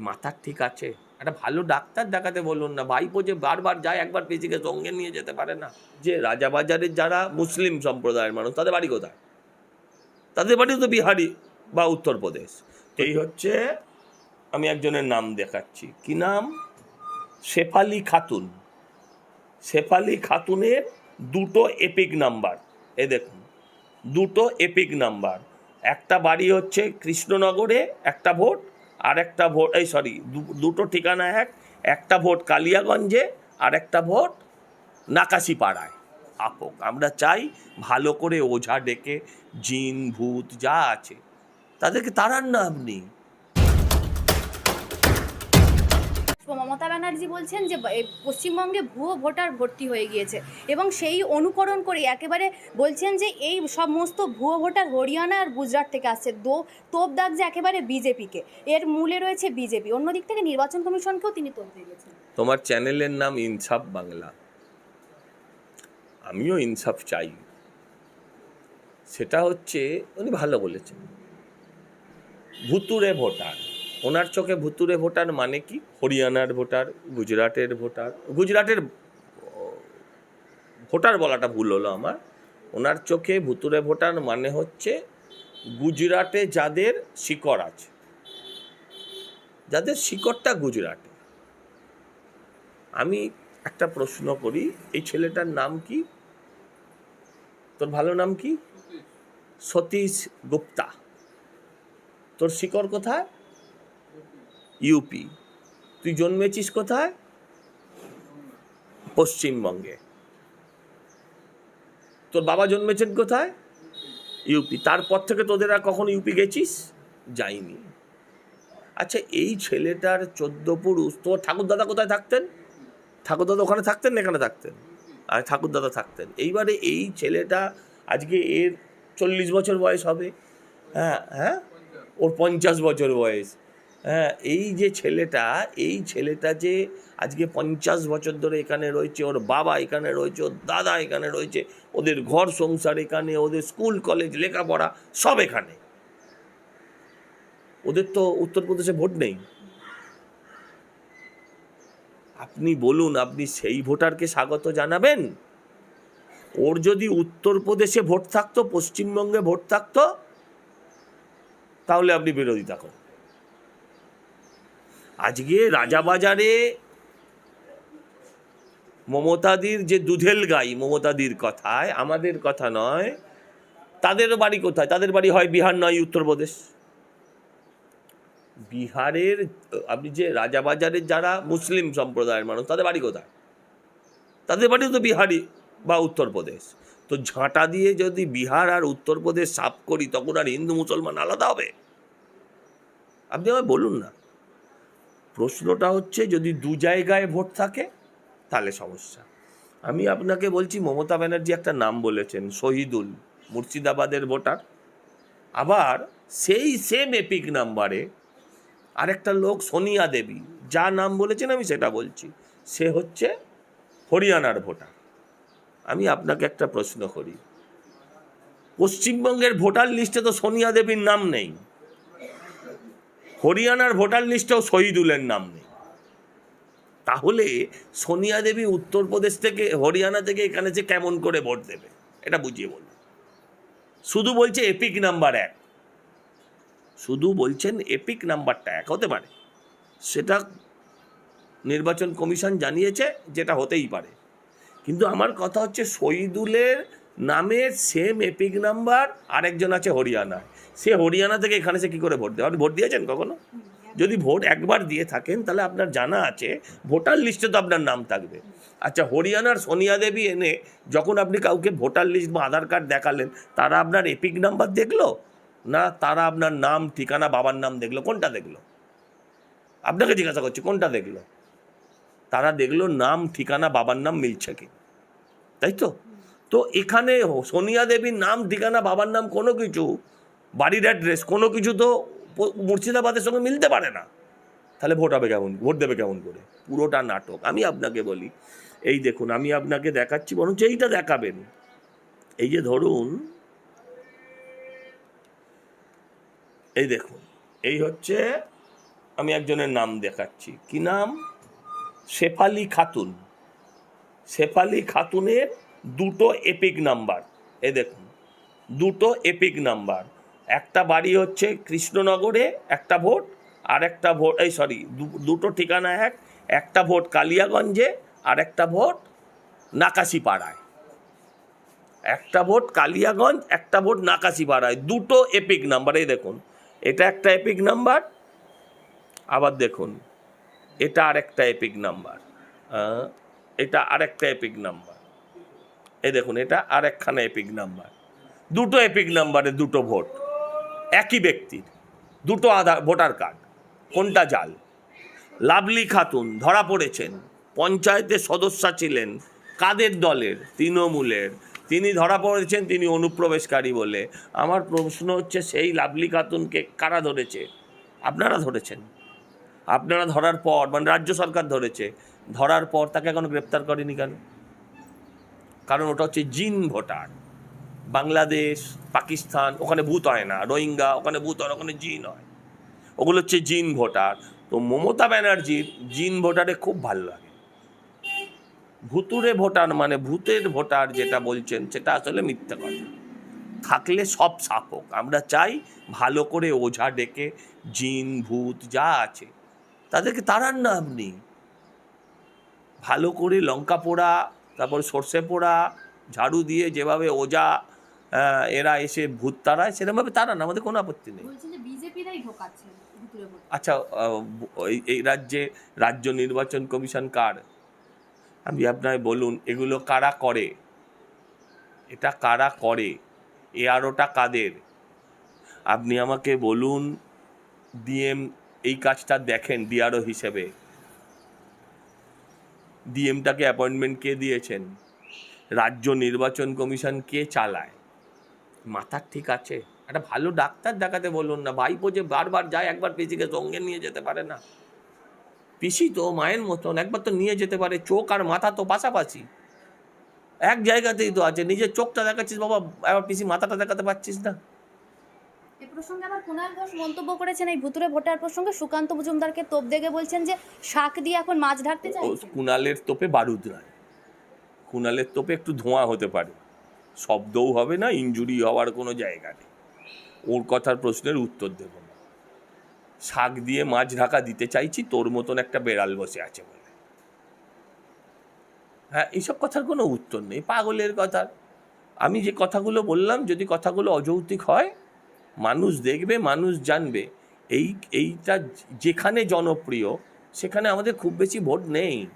মাথার ঠিক আছে। একটা ভালো ডাক্তার দেখাতে বলুন না। ভাইপো যে বারবার যায়, একবার পেশিকে সঙ্গে নিয়ে যেতে পারে না। যে রাজাবাজারের যারা মুসলিম সম্প্রদায়ের মানুষ, তাদের বাড়ি কোথায়? তাদের বাড়ি তো বিহারি বা উত্তরপ্রদেশ। এই হচ্ছে আমি একজনের নাম দেখাচ্ছি। কি নাম? শেফালি খাতুন। শেফালি খাতুনের দুটো এপিক নাম্বার এ দেখুন, দুটো এপিক নাম্বার একটা বাড়ি হচ্ছে কৃষ্ণনগরে, একটা ভোট আর একটা ভোট, এই সরি দুটো ঠিকানা এক, একটা ভোট কালিয়াগঞ্জে আর একটা ভোট নাকাশিপাড়ায়। আপক, আমরা চাই ভালো করে ওঝা ডেকে জিন, ভূত যা আছে, তাদেরকে তাড়ান না আপনি মমতা ব্যানার্জি বলছেন যে পশ্চিমবঙ্গে ভুয়ো ভোটার ভর্তি হয়ে গিয়েছে এবং সেই অনুকরণ করে একেবারে বলছেন যে, এই সমস্ত ভুয়ো ভোটার হরিয়ানা আর গুজরাট থেকে আসছে। দো, তোপ দাগছে একেবারে বিজেপিকে, এর মূলে রয়েছে বিজেপি। অন্যদিক থেকে নির্বাচন কমিশনকেও তিনি তোপ দিয়েছেন তোমার চ্যানেলের নাম ইনসাফ বাংলা। আমিও ইনসাফ চাই। সেটা হচ্ছে, উনি ভালো বলেছেন। ভুতুরে ভোটার। ওনার চোখে ভুতুরে ভোটার মানে কি? হরিয়ানার ভোটার, গুজরাটের ভোটার। গুজরাটের ভোটার বলাটা ভুল হলো আমার। ওনার চোখে ভুতুরে ভোটার মানে হচ্ছে গুজরাটে যাদের শিকড় আছে। যাদের শিকড়টা গুজরাটে। আমি একটা প্রশ্ন করি, এই ছেলেটার নাম কি? তোর ভালো নাম কি? সতীশ গুপ্তা। তোর শিকড় কোথায়? ইউপি। তুই জন্মেছিস কোথায়? পশ্চিমবঙ্গে। তোর বাবা জন্মেছেন কোথায়? ইউপি। তারপর থেকে তোদের আর কখনো ইউপি গেছিস? যাইনি। আচ্ছা এই ছেলেটার চোদ্দ পুরুষ, তোর ঠাকুরদাদা কোথায় থাকতেন? ঠাকুরদাদা ওখানে থাকতেন না এখানে থাকতেন? আর, ঠাকুরদাদা থাকতেন। এইবারে এই ছেলেটা আজকে এর চল্লিশ বছর বয়স হবে। হ্যাঁ হ্যাঁ? ওর পঞ্চাশ বছর বয়স। হ্যাঁ এই যে ছেলেটা, এই ছেলেটা যে আজকে পঞ্চাশ বছর ধরে এখানে রয়েছে, ওর বাবা এখানে রয়েছে, ওর দাদা এখানে রয়েছে, ওদের ঘর সংসার এখানে, ওদের স্কুল, কলেজ, লেখাপড়া সব এখানে। ওদের তো উত্তরপ্রদেশে ভোট নেই। আপনি বলুন, আপনি সেই ভোটারকে স্বাগত জানাবেন? ওর যদি উত্তরপ্রদেশে ভোট থাকতো, পশ্চিমবঙ্গে ভোট থাকতো, তাহলে আপনি বিরোধিতা করেন আজকে রাজাবাজারে মমতাদির যে দুধেল গাই, মমতাদির কথায়, আমাদের কথা নয় তাদেরও বাড়ি কোথায়? তাদের বাড়ি হয় বিহার নয়, উত্তরপ্রদেশ। বিহারের, আপনি যে রাজাবাজারের যারা মুসলিম সম্প্রদায়ের মানুষ, তাদের বাড়ি কোথায়? তাদের বাড়িও তো বিহারি বা উত্তরপ্রদেশ। তো ঝাঁটা দিয়ে যদি বিহার আর উত্তরপ্রদেশ সাফ করি, তখন আর হিন্দু মুসলমান আলাদা হবে? আপনি আমায় বলুন না। প্রশ্নটা হচ্ছে, যদি দু জায়গায় ভোট থাকে, তাহলে সমস্যা। আমি আপনাকে বলছি, মমতা ব্যানার্জি একটা নাম বলেছেন, শহীদুল, মুর্শিদাবাদের ভোটার। আবার সেই সেম এপিক নাম্বারে আরেকটা লোক, সোনিয়া দেবী। যা নাম বলেছেন, আমি সেটা বলছি। সে হচ্ছে হরিয়ানার ভোটার। আমি আপনাকে একটা প্রশ্ন করি। পশ্চিমবঙ্গের ভোটার লিস্টে তো সোনিয়া দেবীর নাম নেই। হরিয়ানার ভোটার লিস্টেও শহীদুলের নাম নেই। তাহলে সোনিয়া দেবী উত্তরপ্রদেশ থেকে, হরিয়ানা থেকে এখানে যে কেমন করে ভোট দেবে? এটা বুঝিয়ে বলুন। শুধু বলছে এপিক নাম্বার এক। শুধু বলছেন এপিক নাম্বারটা এক, হতে পারে। সেটা নির্বাচন কমিশন জানিয়েছে, যেটা হতেই পারে। কিন্তু আমার কথা হচ্ছে শহীদুলের নামের সেম এপিক নাম্বার আরেকজন আছে হরিয়ানায় সে হরিয়ানা থেকে এখানে সে কী করে ভোট দেবে আপনি ভোট দিয়েছেন কখনো? যদি ভোট একবার দিয়ে থাকেন, তাহলে আপনার জানা আছে, ভোটার লিস্টে তো আপনার নাম থাকবে। আচ্ছা হরিয়ানার সোনিয়া দেবী এনে যখন আপনি কাউকে ভোটার লিস্ট বা আধার কার্ড দেখালেন, তারা আপনার এপিক নাম্বার দেখল? না, তারা আপনার নাম, ঠিকানা, বাবার নাম দেখল? কোনটা দেখল? আপনাকে জিজ্ঞাসা করছি, কোনটা দেখল? তারা দেখল নাম, ঠিকানা, বাবার নাম মিলছে কি? তাই তো? তো এখানে সোনিয়া দেবীর নাম, ঠিকানা, বাবার নাম কোনো কিছু, বাড়ির অ্যাড্রেস কোনো কিছু তো মুর্শিদাবাদের সঙ্গে মিলতে পারে না। তাহলে ভোট হবে কেমন, ভোট দেবে কেমন করে? পুরোটা নাটক। আমি আপনাকে বলি, এই দেখুন, আমি আপনাকে দেখাচ্ছি, বরঞ্চ এইটা দেখাবেন। এই যে ধরুন, এই দেখুন, এই হচ্ছে, আমি একজনের নাম দেখাচ্ছি। কি নাম? শেফালি খাতুন। শেফালি খাতুনের দুটো এপিক নাম্বার এ দেখুন, দুটো এপিক নাম্বার একটা বাড়ি হচ্ছে কৃষ্ণনগরে, একটা ভোট, আর একটা ভোট, এই সরি দুটো ঠিকানা এক, একটা ভোট কালিয়াগঞ্জে, আর একটা ভোট নাকাশিপাড়ায়। একটা ভোট কালিয়াগঞ্জ, একটা ভোট নাকাশিপাড়ায়। দুটো এপিক নাম্বার এই দেখুন, এটা একটা এপিক নাম্বার আবার দেখুন, এটা আরেকটা এপিক নাম্বার এটা আরেকটা এপিক নাম্বার এই দেখুন, এটা আরেকখানা এপিক নাম্বার দুটো এপিক নাম্বারে দুটো ভোট একই ব্যক্তির। দুটো আধার ভোটার কার্ড কোনটা জাল? লাভলি খাতুন ধরা পড়েছেন পঞ্চায়েতের সদস্যা ছিলেন, কাদের দলের? তৃণমূলের। তিনি ধরা পড়েছেন, তিনি অনুপ্রবেশকারী বলে। আমার প্রশ্ন হচ্ছে, সেই লাভলি খাতুনকে কারা ধরেছে? আপনারা ধরেছেন। আপনারা ধরার পর মানে রাজ্য সরকার ধরেছে। ধরার পর তাকে এখনও গ্রেপ্তার করেনি কেন? কারণ ওটা হচ্ছে জিন ভোটার। বাংলাদেশ, পাকিস্তান, ওখানে ভূত হয় না। রোহিঙ্গা, ওখানে ভূত হয় ওখানে জিন হয়। ওগুলো হচ্ছে জিন ভোটার। তো মমতা ব্যানার্জির জিন ভোটারে খুব ভালো লাগে। ভুতুরে ভোটার মানে ভূতের ভোটার যেটা বলছেন, সেটা আসলে মিথ্যা কথা। থাকলে সব সাপক। আমরা চাই ভালো করে ওঝা ডেকে জিন, ভূত যা আছে, তাদেরকে তাড়ান না আপনি ভালো করে লঙ্কা পোড়া তারপর সর্ষে পোড়া ঝাড়ু দিয়ে যেভাবে ওজা এরা এসে ভূত তাড়ায় সেরকমভাবে তাড়ান আমাদের কোনো আপত্তি নেই। আচ্ছা এই- রাজ্যে রাজ্য নির্বাচন কমিশন কার? আমি আপনার বলুন এগুলো কারা করে? এটা কারা করে? এ আরোটা কাদের? আপনি আমাকে বলুন ডিএম এই কাজটা দেখেন ডিআরও হিসেবে। ডিএমটাকে অ্যাপয়েন্টমেন্ট কে দিয়েছেন? রাজ্য নির্বাচন কমিশন কে চালায়? মাথার ঠিক আছে। একটা ভালো ডাক্তার দেখাতে বলুন না। ভাইপো যে বারবার যায়, একবার পিসিকে সঙ্গে নিয়ে যেতে পারে না। পিসি তো মায়ের মতন, একবার তো নিয়ে যেতে পারে। চোখ আর মাথা তো পাশাপাশি। এক জায়গাতেই তো আছে। নিজের চোখটা দেখাচ্ছিস বাবা এবার পিসি মাথাটা দেখাতে পারছিস না। এ প্রসঙ্গে আবার কুণাল ঘোষ মন্তব্য করেছেন, এই ভুতুরে ভোটার প্রসঙ্গে সুকান্ত মজুমদারকে তোপ দেখে বলছেন যে, শাক দিয়ে এখন মাছ ও চাইছে কুণালের তোপে বারুদ নয়। কুণালের তোপে একটু ধোঁয়া হতে পারে। শব্দও হবে না, ইঞ্জুরি হওয়ার কোনো জায়গা নেই। ওর কথার প্রশ্নের উত্তর দেব না। শাক দিয়ে মাছ ঢাকা দিতে চাইছি, তোর মতন একটা বেড়াল বসে আছে বলে। হ্যাঁ এইসব কথার কোনো উত্তর নেই, পাগলের কথা। আমি যে কথাগুলো বললাম, যদি কথাগুলো অযৌক্তিক হয় মানুষ দেখবে মানুষ জানবে। এই এইটা যেখানে জনপ্রিয় সেখানে আমাদের খুব বেশি ভোট নেই।